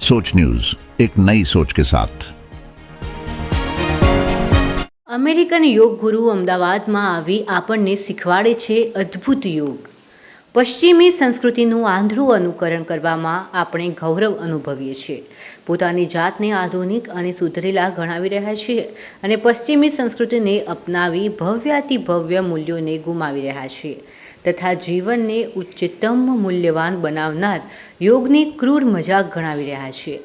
सोच न्यूज एक नई सोच के साथ અમેરિકન યોગ ગુરુ અમદાવાદમાં આવી આપણને શીખવાડે છે અદ્ભુત યોગ પશ્ચિમી સંસ્કૃતિનું આંધળું અનુકરણ કરવામાં આપણે ગૌરવ અનુભવીએ છીએ પોતાની જાતને આધુનિક અને સુધરેલા ગણાવી રહ્યા છીએ અને પશ્ચિમી સંસ્કૃતિને અપનાવી ભવ્યાતિ ભવ્ય મૂલ્યોને ગુમાવી રહ્યા છીએ તથા જીવનને ઉચ્ચતમ મૂલ્યવાન બનાવનાર યોગની ક્રૂર મજાક ગણાવી રહ્યા છીએ.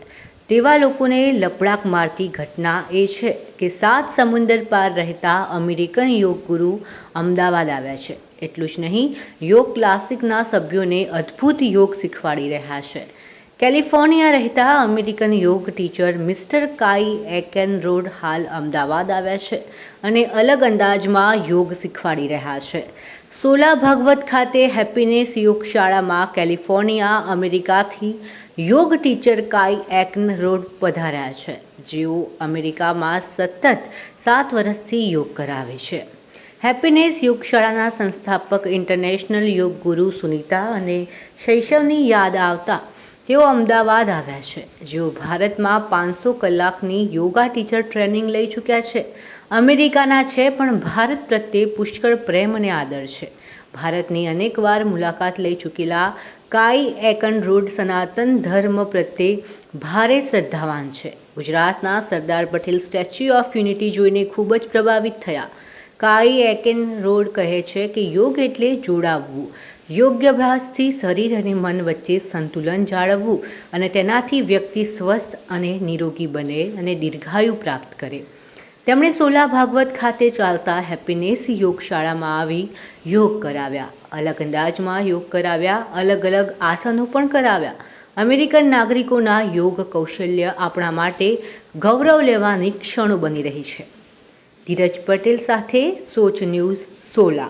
તેવા લોકોને લપડાક મારતી ઘટના એ છે કે સાત સમુંદર પાર રહેતા અમેરિકન યોગ ગુરુ અમદાવાદ આવ્યા છે. એટલું જ નહીં, યોગ ક્લાસિકના સભ્યોને અદ્ભુત યોગ શીખવાડી રહ્યા છે. કેલિફોર્નિયા રહેતા અમેરિકન યોગ ટીચર મિસ્ટર કાઈ એકેન રોડ હાલ અમદાવાદ આવ્યા છે અને અલગ અંદાજમાં યોગ શીખવાડી રહ્યા છે. સોલા ભાગવત ખાતે હેપીનેસ યોગ શાળામાં કેલિફોર્નિયા, અમેરિકાથી યોગ ટીચર કાઈ એકન રોડ પધાર્યા છે. જેઓ અમેરિકામાં સતત સાત વર્ષથી યોગ કરાવે છે. હેપીનેસ યોગ શાળાના સંસ્થાપક ઇન્ટરનેશનલ યોગ ગુરુ સુનીતા અને શૈશવની યાદ આવતા તેઓ અમદાવાદ આવ્યા છે. જેઓ ભારતમાં પાંચસો કલાકની યોગા ટીચર ટ્રેનિંગ લઈ ચૂક્યા છે. અમેરિકાના છે, પણ ભારત પ્રત્યે પુષ્કળ પ્રેમ અને આદર છે. ભારતની અનેકવાર મુલાકાત લઈ ચૂકેલા કાઈ એકન રોડ સનાતન ધર્મ પ્રત્યે ભારે શ્રદ્ધાવાન છે. ગુજરાતના Sardar Patel statue of unity જોઈને ખૂબ જ પ્રભાવિત થયા. કાઈ એકેન રોડ કહે છે કે યોગ એટલે જોડાવવું. યોગ્ય અભ્યાસથી શરીર અને મન વચ્ચે સંતુલન જાળવવું અને તેનાથી વ્યક્તિ સ્વસ્થ અને નિરોગી બને અને દીર્ઘાયુ પ્રાપ્ત કરે. તેમણે સોલા ભાગવત ખાતે ચાલતા હેપીનેસ યોગ શાળામાં આવી યોગ કરાવ્યા. અલગ અંદાજમાં યોગ કરાવ્યા, અલગ અલગ આસનો પણ કરાવ્યા. અમેરિકન નાગરિકોના યોગ કૌશલ્ય આપણા માટે ગૌરવ લેવાની ક્ષણો બની રહી છે. ધીરજ પટેલ સાથે સોચ ન્યૂઝ સોલા.